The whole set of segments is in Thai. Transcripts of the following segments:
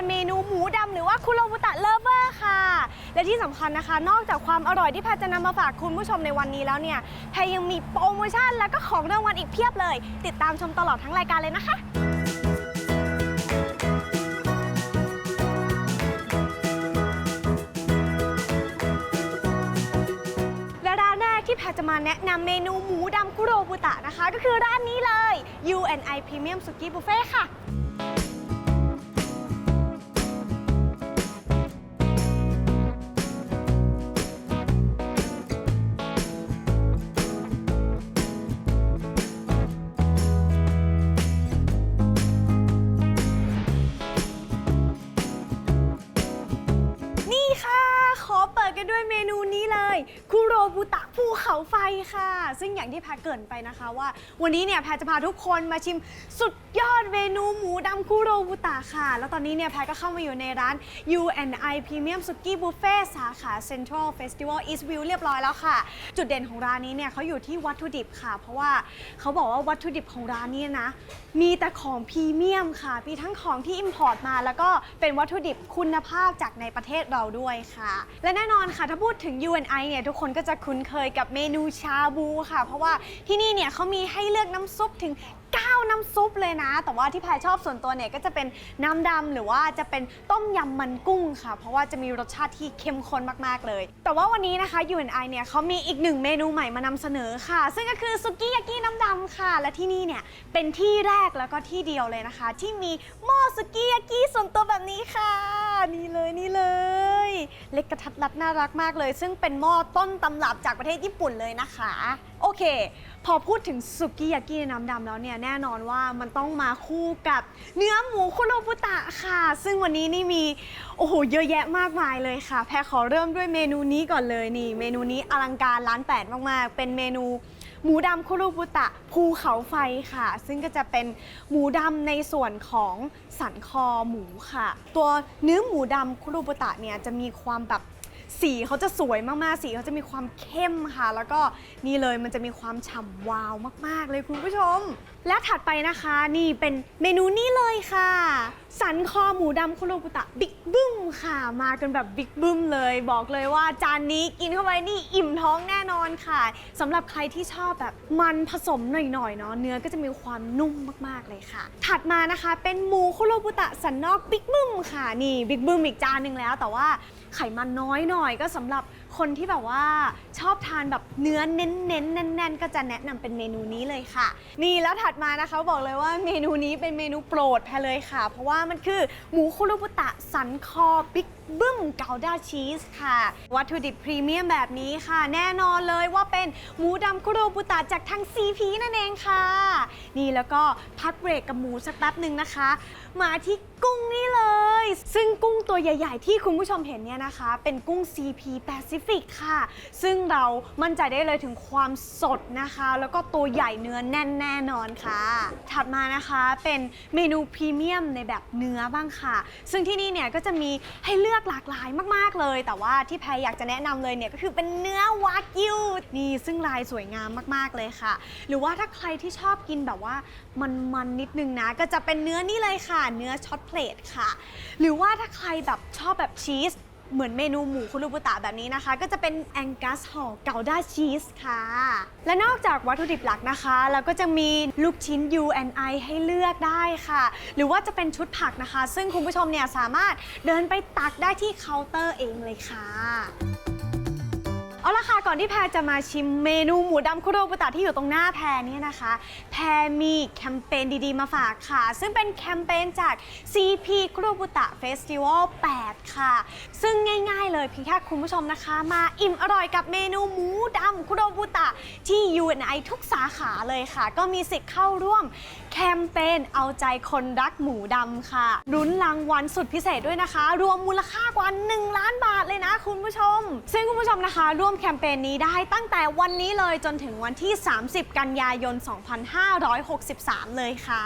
านเมนูหมูดำหรือว่าคุโรบุตะเลเวอร์ค่ะ และที่สำคัญนะคะ นอกจากความอร่อยที่แพรจะนำมาฝากคุณผู้ชมในวันนี้แล้วเนี่ยแพยังมีโปรโมชั่นแล้วก็ของรางวัลอีกเพียบเลย ติดตามชมตลอดทั้งรายการเลยนะคะ และร้านแรกที่แพรจะมาแนะนำเมนูหมูดำคุโรบุตะนะคะ ก็คือร้านนี้เลย UNI Premium Suki Buffet ค่ะ 头发 ค่ะ ซึ่งอย่างที่แพรเกรินไปนะคะว่า วันนี้เนี่ยแพรจะพาทุกคนมาชิมสุดยอดเมนูหมูดำคุโรบุตะค่ะ แล้วตอนนี้เนี่ยแพรก็เข้ามาอยู่ในร้าน UNI Premium Suki Buffet สาขา Central Festival East View เรียบร้อยแล้วค่ะ จุดเด่นของร้านนี้เนี่ยเขาอยู่ที่วัตถุดิบค่ะ เพราะว่าเขาบอกว่าวัตถุดิบของร้านนี้นะ มีแต่ของพรีเมียมค่ะมีทั้งของที่อิมพอร์ตมา แล้วก็เป็นวัตถุดิบคุณภาพจากในประเทศเราด้วยค่ะ และแน่นอนค่ะถ้าพูดถึง UNI เนี่ยทุกคนก็จะคุ้นเคยกับเมนูชชาบูค่ะ เพราะว่าที่นี่เนี่ยเขามีให้เลือกน้ำซุปถึง 9 น้ำซุปเลยนะ แต่ว่าที่แพรชอบส่วนตัวเนี่ยก็จะเป็นน้ำดำหรือว่าจะเป็นต้มยำมันกุ้งค่ะ เพราะว่าจะมีรสชาติที่เข้มข้นมาก ๆ เลย แต่ว่าวันนี้นะคะ UNI เนี่ยเขามีอีกหนึ่งเมนูใหม่มานำเสนอค่ะ ซึ่งก็คือซุกี้ยากิน้ำดำค่ะ และที่นี่เนี่ยเป็นที่แรกแล้วก็ที่เดียวเลยนะคะ ที่มีหม้อซุกี้ยากิส่วนตัวแบบนี้ค่ะ นี่เลยนี่เลย เล็กกระทัดรัดน่ารักมากเลย ซึ่งเป็นหม้อต้นตำรับจากประเทศญี่ปุ่นเลยนะคะ โอเค พอพูดถึงสุกี้ยากิในน้ำดำแล้วเนี่ยแน่นอนว่ามันต้องมาคู่กับเนื้อหมูคุโรบุตะค่ะ ซึ่งวันนี้นี่มีโอ้โหเยอะแยะมากมายเลยค่ะ แพรขอเริ่มด้วยเมนูนี้ก่อนเลยนี่ เมนูนี้อลังการร้านแปดมากๆ เป็นเมนูหมูดำคุโรบุตะภูเขาไฟค่ะ ซึ่งก็จะเป็นหมูดำในส่วนของสันคอหมูค่ะ ตัวเนื้อหมูดำคุโรบุตะเนี่ยจะมีความแบบ สีเขาจะสวยมากๆ สีเขาจะมีความเข้มค่ะ แล้วก็นี่เลยมันจะมีความฉ่ำวาวมากๆ เลยคุณผู้ชม และถัดไปนะคะนี่เป็นเมนูนี้เลยค่ะ สันคอหมูดำคุโรบุตะบิ๊กบึ้มค่ะ มากันแบบบิ๊กบึ้มเลยบอกเลยว่าจานนี้กินเข้าไปนี่อิ่มท้องแน่นอนค่ะสำหรับใครที่ชอบแบบมันผสมหน่อยๆเนาะเนื้อก็จะมีความนุ่มมากๆเลยค่ะ ถัดมานะคะเป็นหมูคุโรบุตะสันนอกบิ๊กบึ้มค่ะนี่บิ๊กบึ้มอีกจานหนึ่งแล้วแต่ว่า ไขมันน้อยหน่อยก็สำหรับคนที่แบบว่าชอบทานแบบเนื้อเน้นๆแน่นๆ ก็จะแนะนำเป็นเมนูนี้เลยค่ะ นี่แล้วถัดมานะคะบอกเลยว่าเมนูนี้เป็นเมนูโปรดแพรเลยค่ะ เพราะว่ามันคือหมูคุรุบุตะสันคอบิ๊ก บึ้มเกาด้าชีสค่ะ วัตถุดิบพรีเมียมแบบนี้ค่ะ แน่นอนเลยว่าเป็นหมูดำคุโรบุตะจากทาง CP นั่นเองค่ะ นี่แล้วก็พักเบรกกับหมูสักแป๊บหนึ่งนะคะ มาที่กุ้งนี่เลย ซึ่งกุ้งตัวใหญ่ ๆ ที่คุณผู้ชมเห็นเนี่ยนะคะ เป็นกุ้ง CP Pacific ค่ะ ซึ่งเรามั่นใจได้เลยถึงความสดนะคะ แล้วก็ตัวใหญ่เนื้อแน่นแน่นอนค่ะ ถัดมานะคะเป็นเมนูพรีเมียมในแบบเนื้อบ้างค่ะ ซึ่งที่นี่เนี่ยก็จะมีให้เลือกหลากหลายมาก ๆ เลย แต่ว่าที่แพรอยากจะแนะนำเลยเนี่ยก็คือเป็นเนื้อวากิวนี่ซึ่งลายสวยงามมาก ๆ เลยค่ะ หรือว่าถ้าใครที่ชอบกินแบบว่ามันๆนิดนึงนะ ก็จะเป็นเนื้อนี่เลยค่ะ เนื้อช็อตเพลทค่ะ หรือว่าถ้าใครแบบชอบแบบชีส เหมือนเมนูหมูคุรุบุตะแบบนี้นะคะ ก็จะเป็นแองกัสห่อเกาด้าชีสค่ะ และนอกจากวัตถุดิบหลักนะคะ เราก็จะมีลูกชิ้น U&I ให้เลือกได้ค่ะ หรือว่าจะเป็นชุดผักนะคะ ซึ่งคุณผู้ชมเนี่ยสามารถเดินไปตักได้ที่เคาน์เตอร์เองเลยค่ะ เอาละค่ะก่อนที่แพรจะมาชิมเมนูหมูดำคุโรบุตะที่อยู่ตรงหน้าแพรเนี่ยนะคะ แพรมีแคมเปญดีๆมาฝากค่ะ ซึ่งเป็นแคมเปญจาก CP คุโรบุตะเฟสติวัล8ค่ะ ซึ่งง่ายๆเลยเพียงแค่คุณผู้ชมนะคะ มาอิ่มอร่อยกับเมนูหมูดำคุโรบุตะที่ UNI ทุกสาขาเลยค่ะ ก็มีสิทธิ์เข้าร่วม แคมเปญเอาใจคนรักหมูดำค่ะรุ้นรางวัลสุดพิเศษด้วยนะคะ รวมมูลค่ากว่า 1 ล้านบาทเลยนะคุณผู้ชม ซึ่งคุณผู้ชมนะคะ ร่วมแคมเปญนี้ได้ตั้งแต่วันนี้เลยจนถึงวันที่ 30 กันยายน 2563 เลยค่ะ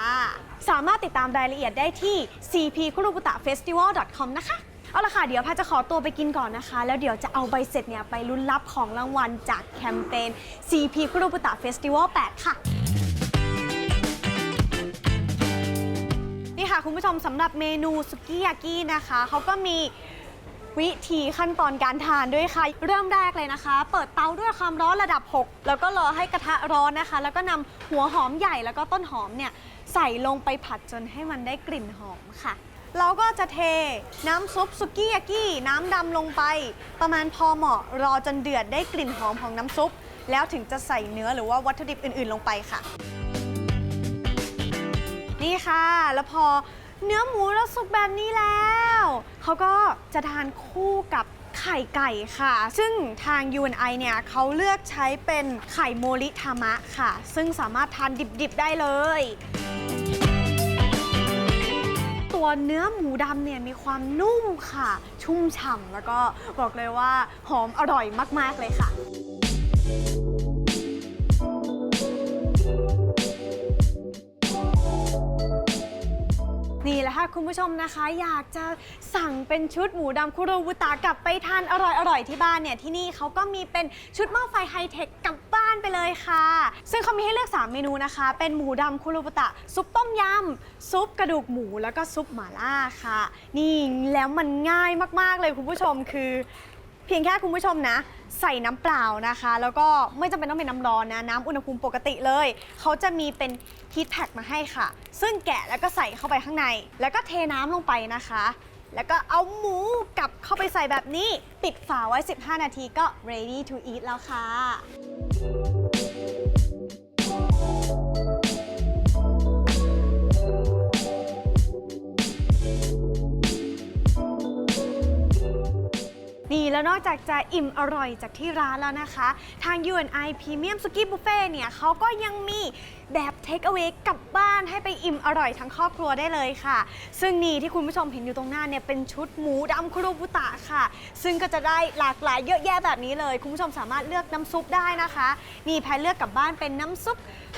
สามารถติดตามรายละเอียดได้ที่ cp k u r u b u t a festival com นะคะเอาละค่ะ เดี๋ยวพาจะขอตัวไปกินก่อนนะคะ แล้วเดี๋ยวจะเอาใบเสร็จเนี่ยไปลุ้นรับของรางวัลจากแคมเปญ CP คุโรบุตะเฟสติวัล8ค่ะ ค่ะคุณผู้ชมสำหรับเมนูสุกี้ยากินะคะเขาก็มีวิธีขั้นตอนการทานด้วยค่ะ เริ่มแรกเลยนะคะ เปิดเตาด้วยความร้อนระดับ 6 แล้วก็รอให้กระทะร้อนนะคะ แล้วก็นำหัวหอมใหญ่แล้วก็ต้นหอมเนี่ยใส่ลงไปผัดจนให้มันได้กลิ่นหอมค่ะ เราก็จะเทน้ำซุปสุกี้ยากิน้ำดำลงไป ประมาณพอเหมาะรอจนเดือดได้กลิ่นหอมของน้ำซุป แล้วถึงจะใส่เนื้อหรือว่าวัตถุดิบอื่น ๆ ลงไปค่ะ นี่ค่ะ แล้วพอเนื้อหมูเราสุกแบบนี้แล้ว เขาก็จะทานคู่กับไข่ไก่ค่ะ ซึ่งทาง UNI เนี่ยเขาเลือกใช้เป็นไข่โมริทามะค่ะ ซึ่งสามารถทานดิบๆได้เลย ตัวเนื้อหมูดำเนี่ยมีความนุ่มค่ะ ชุ่มฉ่ำแล้วก็บอกเลยว่าหอมอร่อยมากๆเลยค่ะ นี่แหละค่ะคุณผู้ชมนะคะ อยากจะสั่งเป็นชุดหมูดำคุโรบุตะกลับไปทานอร่อยๆที่บ้านเนี่ยที่นี่เขาก็มีเป็นชุดหม้อไฟไฮเทคกลับบ้านไปเลยค่ะ ซึ่งเขามีให้เลือก 3 เมนูนะคะ เป็นหมูดำคุโรบุตะ ซุปต้มยำซุปกระดูกหมูแล้วก็ซุปหม่าล่าค่ะ นี่แล้วมันง่ายมากๆเลยคุณผู้ชมคือ เพียงแค่คุณผู้ชมนะ ใส่น้ำเปล่านะคะ แล้วก็ไม่จำเป็นต้องเป็นน้ำร้อนนะ น้ำอุณหภูมิปกติเลย เขาจะมีเป็นฮีทแพ็คมาให้ค่ะ ซึ่งแกะแล้วก็ใส่เข้าไปข้างใน แล้วก็เทน้ำลงไปนะคะ แล้วก็เอาหมูกลับเข้าไปใส่แบบนี้ ปิดฝาไว้ 15 นาทีก็ ready to eat แล้วค่ะ นี่แล้วนอกจากจะอิ่มอร่อยจากที่ร้านแล้วนะคะ ทาง UNI Premium Suki Buffet เนี่ยเขาก็ยังมีแบบ Take Away กลับบ้านให้ไปอิ่มอร่อยทั้งครอบครัวได้เลยค่ะ ซึ่งนี่ที่คุณผู้ชมเห็นอยู่ตรงหน้าเนี่ยเป็นชุดหมูดำคุโรบุตะค่ะ ซึ่งก็จะได้หลากหลายเยอะแยะแบบนี้เลย คุณผู้ชมสามารถเลือกน้ำซุปได้นะคะ นี่แพรเลือกกลับบ้านเป็นน้ำซุป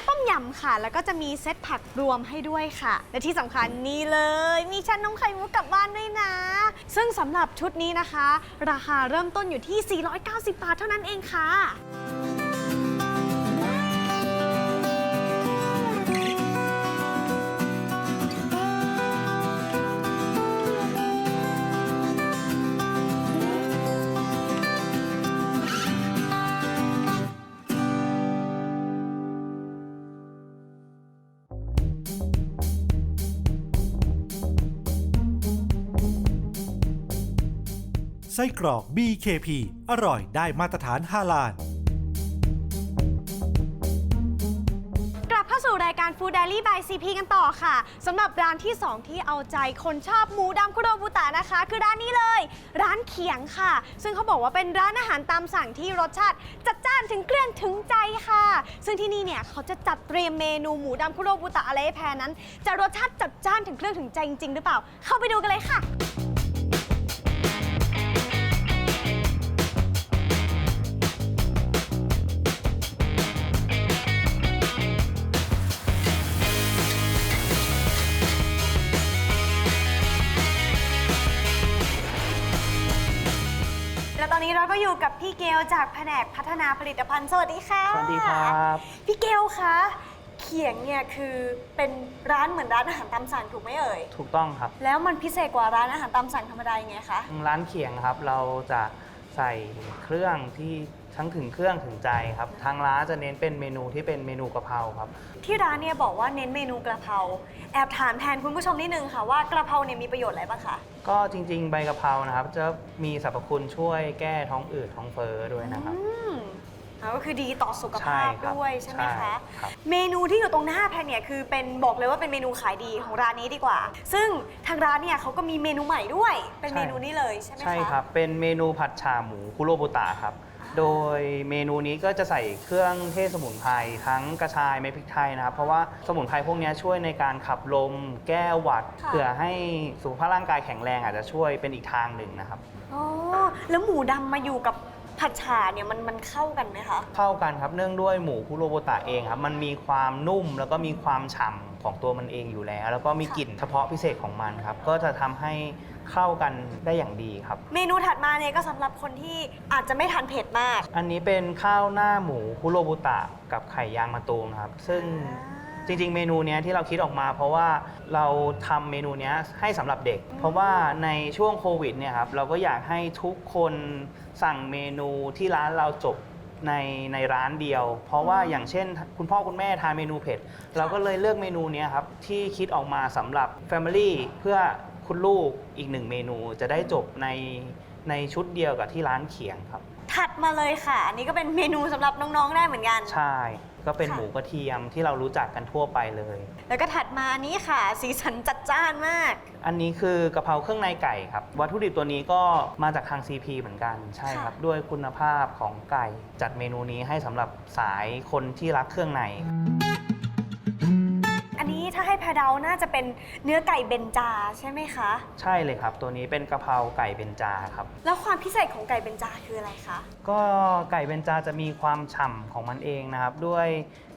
ต้มยำค่ะ แล้วก็จะมีเซตผักรวมให้ด้วยค่ะ และที่สำคัญนี่เลย มีชั้นนมไข่มุกกลับบ้านด้วยนะ ซึ่งสำหรับชุดนี้นะคะ ราคาเริ่มต้นอยู่ที่ 490 บาทเท่านั้นเองค่ะ ไส้กรอก BKP อร่อยได้มาตรฐานฮาลาล กลับเข้าสู่รายการ Food Diary by CP กันต่อค่ะสำหรับร้านที่ 2 ที่เอาใจคนชอบหมูดำคุโรบุตะนะคะ คือร้านนี้เลย ร้านเขียงค่ะ ซึ่งเขาบอกว่าเป็นร้านอาหารตามสั่งที่รสชาติจัดจ้านถึงเครื่องถึงใจค่ะ ซึ่งที่นี่เนี่ยเขาจะจัดเตรียมเมนูหมูดำคุโรบุตะอะไรให้แพรนั้น จะรสชาติจัดจ้านถึงเครื่องถึงใจจริงๆหรือเปล่า เข้าไปดูกันเลยค่ะ อยู่กับพี่เกลจากแผนกพัฒนาผลิตภัณฑ์ สวัสดีค่ะ สวัสดีครับ พี่เกลคะเขียงเนี่ยคือเป็นร้านเหมือนร้านอาหารตามสั่งถูกไหมเอ่ย ถูกต้องครับ แล้วมันพิเศษกว่าร้านอาหารตามสั่งธรรมดายังไงคะ ร้านเขียงครับเราจะใส่เครื่องที่ ทั้งถึงเครื่องถึงใจครับ ทางร้านจะเน้นเป็นเมนูที่เป็นเมนูกะเพราครับ ที่ร้านเนี่ยบอกว่าเน้นเมนูกระเพราแอบถามแทนคุณผู้ชมนิดนึงค่ะว่ากระเพราเนี่ยมีประโยชน์อะไรบ้างคะก็จริง ๆ ใบกะเพรานะครับ จะมีสรรพคุณช่วยแก้ท้องอืดท้องเฟ้อด้วยนะครับ อืมอ่าก็คือดีต่อสุขภาพใช่ครับด้วยใช่ไหมใช่คะ ครับ เมนูที่อยู่ตรงหน้าแพนเนี่ยคือเป็นบอกเลยว่าเป็นเมนูขายดีของร้านนี้ดีกว่า ซึ่งทางร้านเนี่ยเขาก็มีเมนูใหม่ด้วย เป็นเมนูนี้เลยใช่ไหมคะ ใช่ครับ เป็นเมนูผัดฉ่าหมูคุโรบุตะครับ โดยเมนูนี้ก็จะใส่เครื่องเทศสมุนไพรทั้งกระชายเม็ดพริกไทยนะครับ เพราะว่าสมุนไพรพวกนี้ช่วยในการขับลม แก้หวัดค่ะ เผื่อให้สุขภาพร่างกายแข็งแรงอาจจะช่วยเป็นอีกทางหนึ่งนะครับ อ๋อแล้วหมูดำมาอยู่กับผัดฉ่าเนี่ยมันมันเข้ากันไหมคะ เข้ากันครับเนื่องด้วยหมูคุโรโบตะเองครับ มันมีความนุ่มแล้วก็มีความฉ่ำของตัวมันเองอยู่แล้ว แล้วก็มีค่ะ กลิ่นเฉพาะพิเศษของมันครับ ก็จะทำให้ เข้ากันได้อย่างดีครับ เมนูถัดมาเนี่ยก็สำหรับคนที่อาจจะไม่ทานเผ็ดมาก อันนี้เป็นข้าวหน้าหมูคุโรบุตะกับไข่ยางมะตูมครับ ซึ่งจริง ๆ เมนูเนี้ยที่เราคิดออกมา เพราะว่าเราทำเมนูเนี้ยให้สำหรับเด็ก เพราะว่าในช่วงโควิดเนี่ยครับเราก็อยากให้ทุกคนสั่งเมนูที่ร้านเราจบในในร้านเดียว เพราะว่าอย่างเช่น คุณพ่อคุณแม่ทานเมนูเผ็ด เราก็เลยเลือกเมนูเนี้ยครับที่คิดออกมาสำหรับ Family เพื่อ คุณลูกอีกหนึ่งเมนูจะได้จบในในชุดเดียวกับที่ร้านเขียงครับ ถัดมาเลยค่ะ อันนี้ก็เป็นเมนูสำหรับน้องๆได้เหมือนกัน ใช่ ก็เป็นค่ะ หมูกระเทียมที่เรารู้จักกันทั่วไปเลย แล้วก็ถัดมาอันนี้ค่ะ สีสันจัดจ้านมาก อันนี้คือกะเพราเครื่องในไก่ครับ วัตถุดิบตัวนี้ก็มาจากทาง CP เหมือนกันใช่ครับ ค่ะ ด้วยคุณภาพของไก่ จัดเมนูนี้ให้สำหรับสายคนที่รักเครื่องในอันนี้ถ้าให้แพรเดาน่าจะเป็นเนื้อไก่เบนจาใช่ไหมคะ ใช่เลยครับ ตัวนี้เป็นกะเพราไก่เบนจาครับ แล้วความพิเศษของไก่เบนจาคืออะไรคะ ก็ไก่เบนจาจะมีความฉ่ำของมันเองนะครับ ด้วย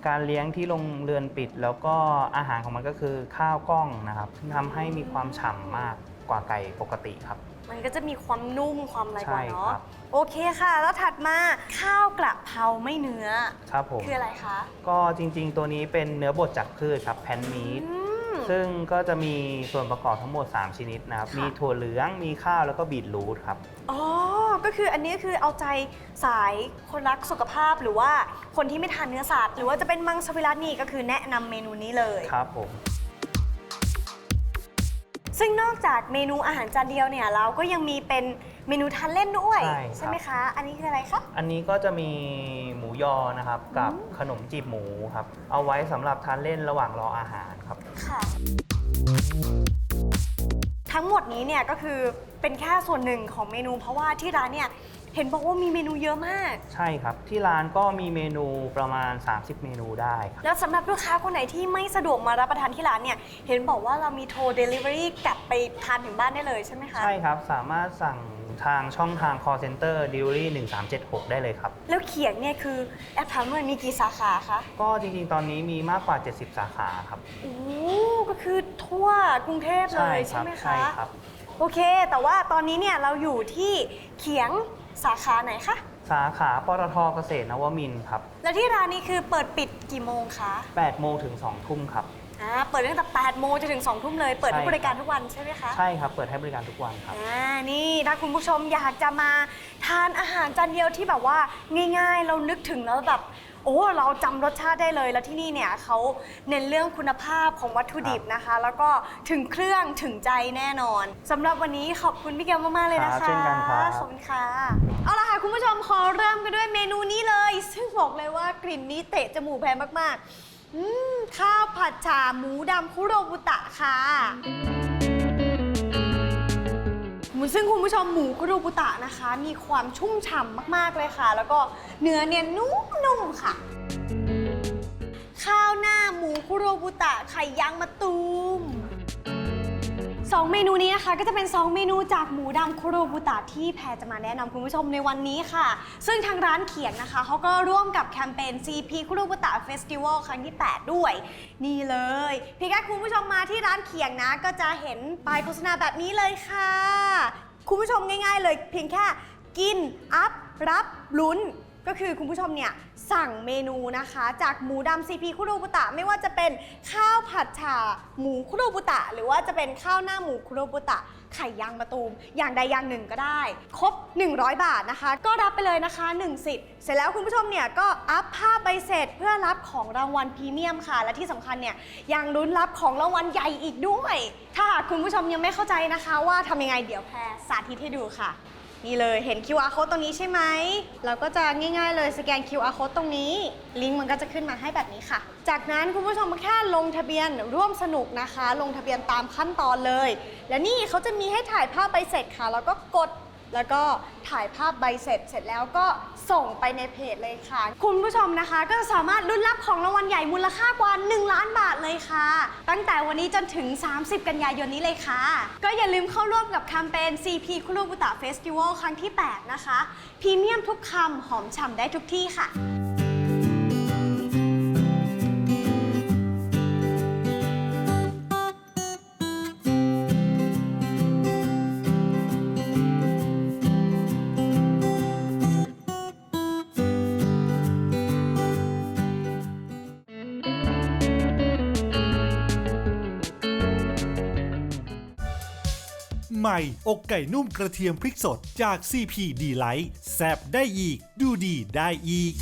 การเลี้ยงที่โรงเรือนปิด แล้วก็อาหารของมันก็คือข้าวกล้องนะครับซึ่งทำให้มีความฉ่ำมากกว่าไก่ปกติครับ มันก็จะมีความนุ่มความอะไรกว่าใช่เนาะครับ โอเคค่ะ แล้วถัดมาข้าวกระเพราไม่เนื้อ ครับผม คืออะไรคะ ก็จริงๆ ตัวนี้เป็นเนื้อบดจากพืชครับแพนมีทอืมซึ่งก็จะมีส่วนประกอบทั้งหมด 3 ชนิดนะครับ ค่ะ มีถั่วเหลือง มีข้าวแล้วก็บีทรูทครับ อ๋อ ก็คืออันนี้คือเอาใจสายคนรักสุขภาพหรือว่าคนที่ไม่ทานเนื้อสัตว์หรือว่าจะเป็นมังสวิรัตนี่ก็คือแนะนำเมนูนี้เลย ครับผม ซึ่งนอกจากเมนูอาหารจานเดียวเนี่ยเราก็ยังมีเป็น เมนูทานเล่นด้วยใช่ครับ ไหมคะ อันนี้คืออะไรคะ อันนี้ก็จะมีหมูยอนะครับกับขนมจีบหมูครับ เอาไว้สำหรับทานเล่นระหว่างรออาหารครับ ค่ะ ทั้งหมดนี้เนี่ยก็คือเป็นแค่ส่วนหนึ่งของเมนูเพราะว่าที่ร้านเนี่ย เห็นบอกว่ามีเมนูเยอะมาก ใช่ครับ ที่ร้านก็มีเมนูประมาณ 30 เมนูได้ครับ แล้วสำหรับลูกค้าคนไหนที่ไม่สะดวกมารับประทานที่ร้านเนี่ย เห็นบอกว่าเรามีโทร Delivery กลับไปทานถึงบ้านได้เลยใช่ไหมคะ ใช่ครับ สามารถสั่งทางช่องทาง call center delivery 1376 ได้เลยครับ แล้วเขียงเนี่ยคือแอปถามว่ามีกี่สาขาคะ ก็จริงๆ ตอนนี้มีมากกว่า 70 สาขาครับโอ้ก็คือทั่วกรุงเทพเลยคใช่รัไหมใช่คะครับ โอเค แต่ว่าตอนนี้เนี่ยเราอยู่ที่เขียง สาขาไหนคะ สาขาปตทเกษตรนวมินทร์ครับแล้วที่ร้านนี้คือเปิดปิดกี่โมงคะ8โมงถึง2ทุ่มครับ อ่าเปิดตั้งแต่8โมงจนถึง2ทุ่มเลย เปิดให้ใช่บริการทุกวันใช่ไหมคะ ใช่ครับเปิดให้บริการทุกวันครับ อ่า นี่ ถ้าคุณผู้ชมอยากจะมาทานอาหารจานเดียวที่แบบว่าง่ายๆ เรานึกถึงแล้วแบบ โอ้เราจำรสชาติได้เลย แล้วที่นี่เนี่ยเขาเน้นเรื่องคุณภาพของวัตถุดิบนะคะ แล้วก็ถึงเครื่องถึงใจแน่นอนสำหรับวันนี้ขอบคุณพี่เกลมากๆเลยนะครัคะบเช่นกันครับ ขอบคุณค่ะเอาละค่ะคุณผู้ชมขอเริ่มกันด้วยเมนูนี้เลย ซึ่งบอกเลยว่ากลิ่นนี้เตะจมูกแพรมากๆ อืมข้าวผัดฉ่าหมูดำคุโรบุตะค่ะ ซึ่งคุณผู้ชมหมูคุโรบุตะนะคะ มีความชุ่มฉ่ำมากๆเลยค่ะ แล้วก็เนื้อเนี่ยนุ่มๆค่ะ ข้าวหน้าหมูคุโรบุตะไข่ย่างมะตูม สองเมนูนี้นะคะ ก็จะเป็น 2 เมนูจากหมูดำคุโรบุตะที่แพรจะมาแนะนำคุณผู้ชมในวันนี้ค่ะ ซึ่งทางร้านเขียงนะคะเขาก็ร่วมกับแคมเปญ CP คุโรบุตะเฟสติวัลครั้งที่ 8 ด้วย นี่เลยเพียงแค่คุณผู้ชมมาที่ร้านเขียงนะ ก็จะเห็นป้ายโฆษณาแบบนี้เลยค่ะ คุณผู้ชมง่าย ๆ เลย เพียงแค่กินอัพรับลุ้น ก็คือคุณผู้ชมเนี่ยสั่งเมนูนะคะ จากหมูดำซีพีคุโรบุตะ ไม่ว่าจะเป็นข้าวผัดฉ่าหมูคุโรบุตะ หรือว่าจะเป็นข้าวหน้าหมูคุโรบุตะ ไข่ยางมะตูม อย่างใดอย่างหนึ่งก็ได้ ครบ 100 บาทนะคะ ก็รับไปเลยนะคะ 1 สิทธิ์เสร็จแล้วคุณผู้ชมเนี่ยก็อัพภาพใบเสร็จเพื่อรับของรางวัลพรีเมียมค่ะ และที่สำคัญเนี่ยยังลุ้นรับของรางวัลใหญ่อีกด้วย ถ้าหากคุณผู้ชมยังไม่เข้าใจนะคะ ว่าทำยังไงเดี๋ยวแพรสาธิตให้ดูค่ะ นี่เลยเห็น QR code ตรงนี้ใช่ไหม เราก็จะง่ายๆเลยสแกน QR code ตรงนี้ ลิงก์มันก็จะขึ้นมาให้แบบนี้ค่ะ จากนั้นคุณผู้ชมแค่ลงทะเบียนร่วมสนุกนะคะ ลงทะเบียนตามขั้นตอนเลย และนี่เขาจะมีให้ถ่ายภาพใบเสร็จค่ะ แล้วก็กด แล้วก็ถ่ายภาพใบเสร็จเสร็จแล้วก็ส่งไปในเพจเลยค่ะ คุณผู้ชมนะคะ ก็สามารถลุ้นรับของรางวัลใหญ่มูลค่ากว่า 1 ล้านบาทเลยค่ะ ตั้งแต่วันนี้จนถึง 30 กันยายนนี้เลยค่ะ ก็อย่าลืมเข้าร่วมกับแคมเปญ CP คุรุบุตะเฟสติวัลครั้งที่ 8 นะคะพรีเมียมทุกคำหอมฉ่ำได้ทุกที่ค่ะ ใหม่ อกไก่นุ่มกระเทียมพริกสดจาก CP d l i g h t แซบได้อีก ดูดีได้อีก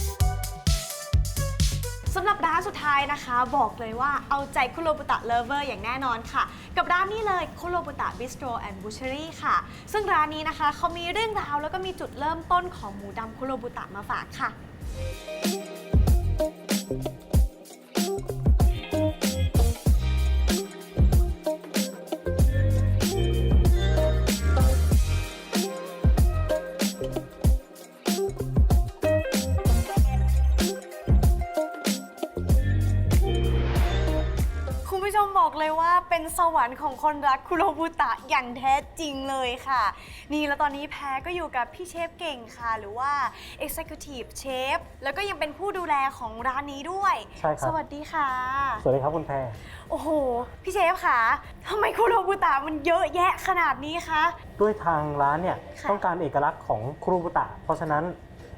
สำหรับร้านสุดท้ายนะคะ บอกเลยว่าเอาใจคุโรบุตะเลเวอร์อย่างแน่นอนค่ะ กับร้านนี้เลยคุโรบุตะบิสโตรแอนด์บูชอรี่ค่ะ ซึ่งร้านนี้นะคะเขามีเรื่องราวแล้วก็มีจุดเริ่มต้นของหมูดำคุโรบุตะมาฝากค่ะ สวรรค์ของคนรักคุโรบุตะอย่างแท้จริงเลยค่ะ นี่แล้วตอนนี้แพ้ก็อยู่กับพี่เชฟเก่งค่ะ หรือว่า Executive Chef แล้วก็ยังเป็นผู้ดูแลของร้านนี้ด้วย ใช่ครับ สวัสดีค่ะ สวัสดีครับคุณแพรโอ้โห พี่เชฟค่ะทำไมคุโรบุตะมันเยอะแยะขนาดนี้คะ ด้วยทางร้านเนี่ยค่ะ ต้องการเอกลักษณ์ของครูบุตะ เพราะฉะนั้น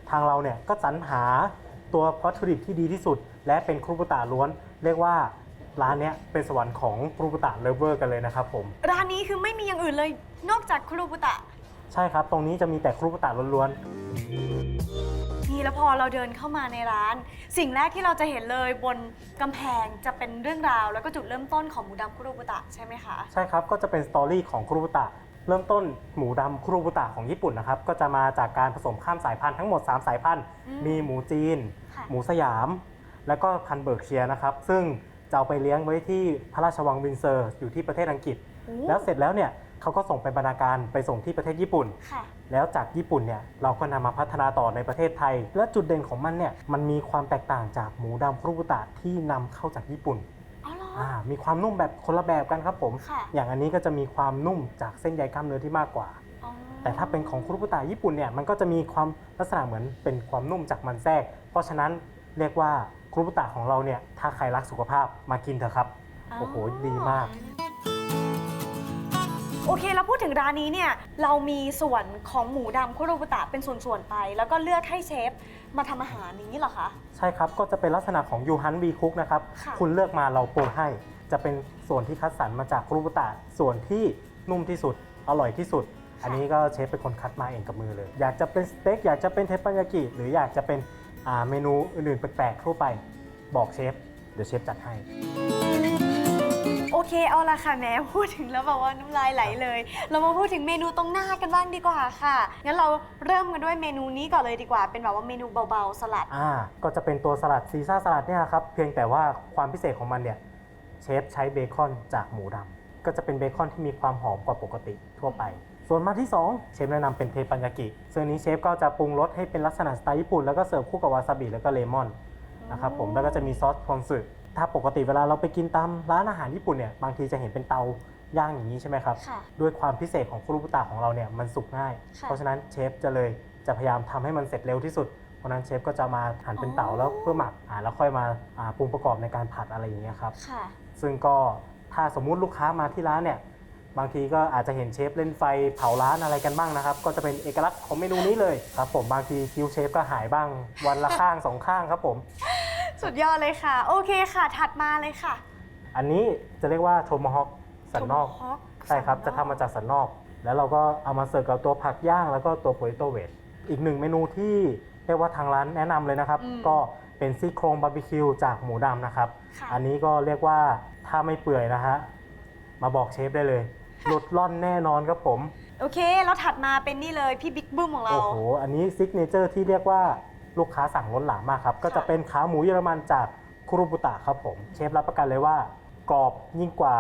ทางเราเนี่ยก็สรรหาตัววัตถุดิบที่ดีที่สุด และเป็นครูบุตะล้วน เรียกว่า ร้านเนี้ยเป็นสวรรค์ของครูบุตะเลฟเวอร์กันเลยนะครับผม ร้านนี้คือไม่มีอย่างอื่นเลย นอกจากคุโรบุตะ ใช่ครับ ตรงนี้จะมีแต่ครูบุตะล้วนนี่แล้วพอเราเดินเข้ามาในร้าน สิ่งแรกที่เราจะเห็นเลยบนกำแพงจะเป็นเรื่องราว แล้วก็จุดเริ่มต้นของหมูดำคุโรบุตะใช่ไหมคะ ๆ ใช่ครับ ก็จะเป็นสตอรี่ของครูบุตะ เริ่มต้นหมูดำครูบุตะของญี่ปุ่นนะครับ ก็จะมาจากการผสมข้ามสายพันธุ์ทั้งหมด 3 สายพันธุ์ อืมมีหมูจีน ค่ะ หมูสยาม แล้วก็พันธุ์เบิร์กเชียร์นะครับ ซึ่ง จะเอาไปเลี้ยงไว้ที่พระราชวังวินเซอร์อยู่ที่ประเทศอังกฤษโอ้แล้วเสร็จแล้วเนี่ยเขาก็ส่งไปบรรณาการไปส่งที่ประเทศญี่ปุ่น ค่ะ แล้วจากญี่ปุ่นเนี่ยเราก็นำมาพัฒนาต่อในประเทศไทย และจุดเด่นของมันเนี่ยมันมีความแตกต่างจากหมูดำครุบุตะที่นำเข้าจากญี่ปุ่นอ๋อเหรออ่ามีความนุ่มแบบคนละแบบกันครับผม ค่ะอย่างอันนี้ก็จะมีความนุ่มจากเส้นใยกล้ามเนื้อที่มากกว่า อ๋อแต่ถ้าเป็นของครุบุตะญี่ปุ่นเนี่ยมันก็จะมีความลักษณะเหมือนเป็นความนุ่มจากมันแทรก เพราะฉะนั้นเรียกว่า ครุบุตะของเราเนี่ยถ้าใครรักสุขภาพมากินเถอะครับ โอ้โหดีมาก โอเคแล้วพูดถึงร้านนี้เนี่ยเรามีส่วนของหมูดำคุโรบุตะเป็นส่วนๆไป แล้วก็เลือกให้เชฟมาทำอาหารอย่างนี้เหรอคะ ใช่ครับ ก็จะเป็นลักษณะของยูฮันวีคุกนะครับค่ะคุณเลือกมาเราปรุงให้ จะเป็นส่วนที่คัดสรรมาจากครูบุตะส่วนที่นุ่มที่สุด อร่อยที่สุด อันนี้ก็เชฟเป็นคนคัดมาเองกับมือเลย อยากจะเป็นสเต็กอยากจะเป็นเทปปัญญากิ หรืออยากจะเป็นอ่า เมนูอื่นๆแปลกๆทั่วไปบอกเชฟเดี๋ยวเชฟจัดให้ โอเคเอาละค่ะแหม้พูดถึงแล้วแบบว่าน้ำลายไหลเลย เรามาพูดถึงเมนูตรงหน้ากันบ้างดีกว่าค่ะงั้นเราเริ่มกันด้วยเมนูนี้ก่อนเลยดีกว่า เป็นแบบว่าเมนูเบาๆสลัด อ่าก็จะเป็นตัวสลัดซีซ่าสลัดเนี่ยครับเพียงแต่ว่าความพิเศษของมันเนี่ยเชฟใช้เบคอนจากหมูดำก็จะเป็นเบคอนที่มีความหอมกว่าปกติทั่วไป ส่วนมาที่ 2 เชฟแนะนำเป็นเทปัญญากิซึ่งนี้เชฟก็จะปรุงรสให้เป็นลักษณะสไตล์ญี่ปุ่นแล้วก็เสิร์ฟคู่กับวาซาบิแล้วก็เลมอนนะครับผมแล้วก็จะมีซอสพอนสึถ้าปกติเวลาเราไปกินตามร้านอาหารญี่ปุ่นเนี่ยบางทีจะเห็นเป็นเตาย่างอย่างนี้ใช่ไหมครับค่ะด้วยความพิเศษของคุรุบุตะของเราเนี่ยมันสุกง่ายค่ะเพราะฉะนั้นเชฟจะเลยจะพยายามทำให้มันเสร็จเร็วที่สุด เพราะฉะนั้นเชฟก็จะมาหั่นเป็นเต๋าอ๋อแล้วเพื่อหมักอ่าแล้วค่อยมาอ่าปรุงประกอบในการผัดอะไรอย่างเงี้ยครับค่ะซึ่งก็ถ้าสมมุติลูกค้ามาที่ร้านเนี่ย บางทีก็อาจจะเห็นเชฟเล่นไฟเผาร้านอะไรกันบ้างนะครับ ก็จะเป็นเอกลักษณ์ของเมนูนี้เลยครับผมบางทีคิวเชฟก็หายบ้าง วันละข้างสองข้างครับผม สุดยอดเลยค่ะ โอเคค่ะ ถัดมาเลยค่ะอันนี้จะเรียกว่าโทมฮอคสันนอก Tomahawk ใช่ครับสันนอกจะทำมาจากสันนอก แล้วเราก็เอามาเสิร์ฟกับตัวผักย่าง แล้วก็ตัวโพเตโตเวทอีกหนึ่งเมนูที่เรียกว่าทางร้านแนะนำเลยนะครับอืมก็เป็นซี่โครงบาร์บีคิวจากหมูดำนะครับค่ะอันนี้ก็เรียกว่าถ้าไม่เปื่อยนะฮะ มาบอกเชฟได้เลย หลุดล่อนแน่นอนครับผม โอเค แล้วถัดมาเป็นนี่เลยพี่บิ๊กบึ้มของเรา โอ้โห อันนี้ซิกเนเจอร์ที่เรียกว่าลูกค้าสั่งล้นหลามมากครับ ก็จะเป็นขาหมูเยอรมันจากคุรุบุตะครับผม เชฟรับประกันเลยว่ากรอบยิ่งกว่า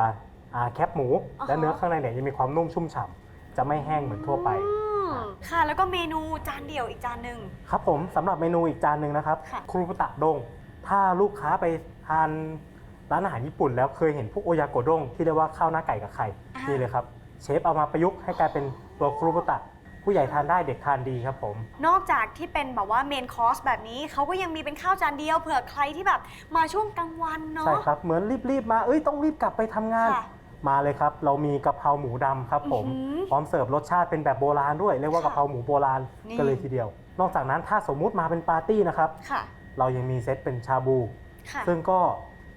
อ่าแคปหมู อ่าฮะ และเนื้อข้างในเนี่ยยังมีความนุ่มชุ่มฉ่ำจะไม่แห้งเหมือนทั่วไป อืมค่ะ แล้วก็เมนูจานเดียวอีกจานหนึ่ง ครับผมสำหรับเมนูอีกจานหนึ่งนะครับค่ะ คุรุบุตะด้งถ้าลูกค้าไปทาน ร้านอาหารญี่ปุ่นแล้วเคยเห็นพวกโอยากโกด้งที่เรียกว่าข้าวหน้าไก่กับไข่อ่านี่เลยครับเชฟเอามาประยุกต์ให้กลายเป็นตัวคุรุบุตะ ผู้ใหญ่ทานได้เด็กทานดีครับผม นอกจากที่เป็นแบบว่าเมนคอร์สแบบนี้เขาก็ยังมีเป็นข้าวจานเดียวเผื่อใครที่แบบมาช่วงกลางวันเนาะ ใช่ครับ เหมือนรีบ ๆ มา เอ้ย ต้องรีบกลับไปทำงาน ค่ะมาเลยครับ เรามีกะเพราหมูดำครับผม อื้อหือพร้อมเสิร์ฟรสชาติเป็นแบบโบราณด้วย เรียกว่าค่ะกะเพราหมูโบราณนี่ กันเลยทีเดียว นอกจากนั้นถ้าสมมุติมาเป็นปาร์ตี้นะครับ ค่ะ เรายังมีเซตเป็นชาบู ค่ะ ซึ่งก็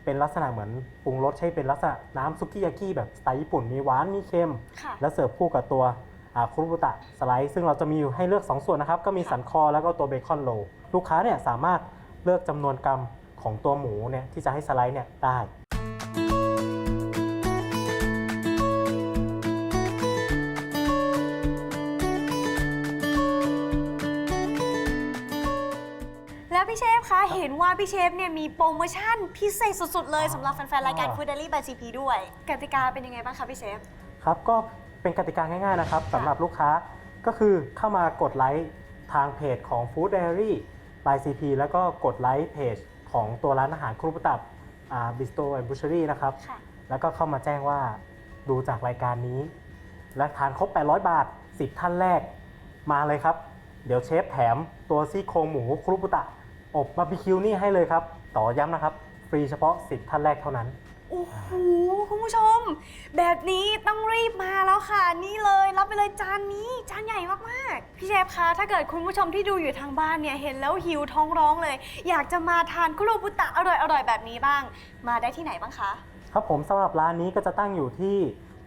เป็นลักษณะเหมือนปรุงรสใช้เป็นลักษณะน้ำซุกี้ยากิแบบสไตล์ญี่ปุ่นมีหวานมีเค็ม ค่ะแล้วเสิร์ฟคู่กับตัวอ่าคุรุบุตะสไลด์ซึ่งเราจะมีอยู่ให้เลือก 2 ส่วนนะครับ ก็มีสันคอแล้วก็ตัวเบคอนโรลลูกค้าเนี่ยสามารถเลือกจำนวนกรัมของตัวหมูเนี่ยที่จะให้สไลด์เนี่ยได้ พี่เชฟคะเห็นว่าพี่เชฟเนี่ยมีโปรโมชั่นพิเศษสุดๆเลยสำหรับแฟนๆรายการอ๋อ Food Daily by CP ด้วย กติกาเป็นยังไงบ้างคะพี่เชฟ ครับก็เป็นกติกาง่ายๆนะครับสำหรับลูกค้าก็คือเข้ามากดไลค์ทางเพจของ Food Diary by CP แล้วก็กดไลค์เพจของตัวร้านอาหารครูปตับบิสโตแอนด์บูช e รี่นะครับ ค่ะ แล้วก็เข้ามาแจ้งว่าดูจากรายการนี้ และทานครบ 800 บาท 10 ท่านแรกมาเลยครับ เดี๋ยวเชฟแถมตัวซี่โครงหมูครุปุตะ อบบาร์บีคิวนี่ให้เลยครับ ต่อย้ำนะครับ ฟรีเฉพาะ 10 ท่านแรกเท่านั้น โอ้โหคุณผู้ชม แบบนี้ต้องรีบมาแล้วค่ะ นี่เลยรับไปเลยจานนี้จานใหญ่มากๆ พี่เชฟคะถ้าเกิดคุณผู้ชมที่ดูอยู่ทางบ้านเนี่ยเห็นแล้วหิวท้องร้องเลย อยากจะมาทานคุโรบุตะอร่อยๆ แบบนี้บ้าง มาได้ที่ไหนบ้างคะ ครับผมสำหรับร้านนี้ก็จะตั้งอยู่ที่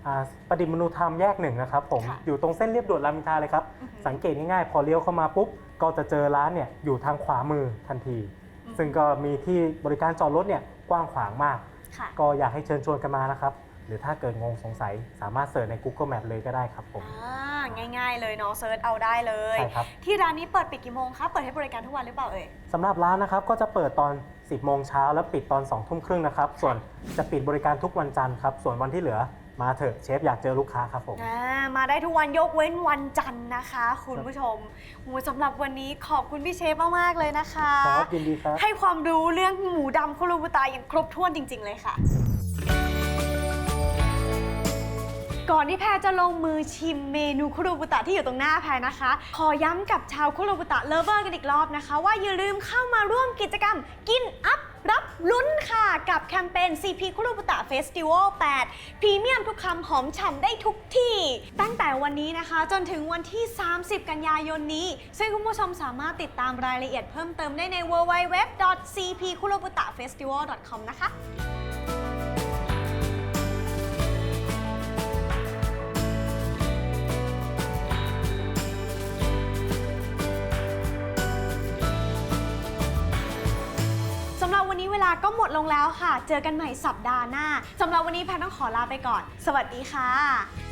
อ่าประดิษฐ์มนุธรรมแยกหนึ่งนะครับผม ค่ะอยู่ตรงเส้นเรียบด่วนรามอินทราเลยครับ อือหือ สังเกตง่ายๆ พอเลี้ยวเข้ามาปุ๊บ ก็จะเจอร้านเนี่ยอยู่ทางขวามือทันทีอืมซึ่งก็มีที่บริการจอดรถเนี่ยกว้างขวางมาก ค่ะก็อยากให้เชิญชวนกันมานะครับ หรือถ้าเกิดงงสงสัยสามารถเสิร์ชใน Google Map เลยก็ได้ครับผมอ่าง่าย ๆ เลยเนาะเซิร์ชเอาได้เลย ใช่ครับที่ร้านนี้เปิดปิดกี่โมงคะเปิดให้บริการทุกวันหรือเปล่าเอ่ย สำหรับร้านนะครับก็จะเปิดตอน 10 โมงเช้าแล้วปิดตอน 2 ทุ่มครึ่งนะครับ ส่วนจะปิดบริการทุกวันจันทร์ครับ ส่วนวันที่เหลือ มาเถอะเชฟอยากเจอลูกค้าครับผม อ่ามาได้ทุกวันยกเว้นวันจันทร์นะคะ คุณผู้ชมโหสำหรับวันนี้ขอบคุณพี่เชฟมากๆเลยนะคะ ครับยินดีครับ ให้ความรู้เรื่องหมูดำคุรุบุตาอย่างครบถ้วนจริง ๆ เลยค่ะ ก่อนที่แพรจะลงมือชิมเมนูคุโรบุตะที่อยู่ตรงหน้าแพรนะคะ ขอย้ำกับชาวคุโรบุตะเลเวอร์กันอีกรอบนะคะ ว่าอย่าลืมเข้ามาร่วมกิจกรรมกินอัพ รับลุ้นค่ะกับแคมเปญ CP คุรุบุตะเฟสติวัล8พรีเมียมทุกคำหอมฉ่ำได้ทุกที่ ตั้งแต่วันนี้นะคะ จนถึงวันที่ 30 กันยายนนี้ ซึ่งคุณผู้ชมสามารถติดตามรายละเอียดเพิ่มเติมได้ใน www.cpkurobutafestival.com นะคะ ก็หมดลงแล้วค่ะ เจอกันใหม่สัปดาห์หน้าสำหรับวันนี้แพทต้องขอลาไปก่อน สวัสดีค่ะ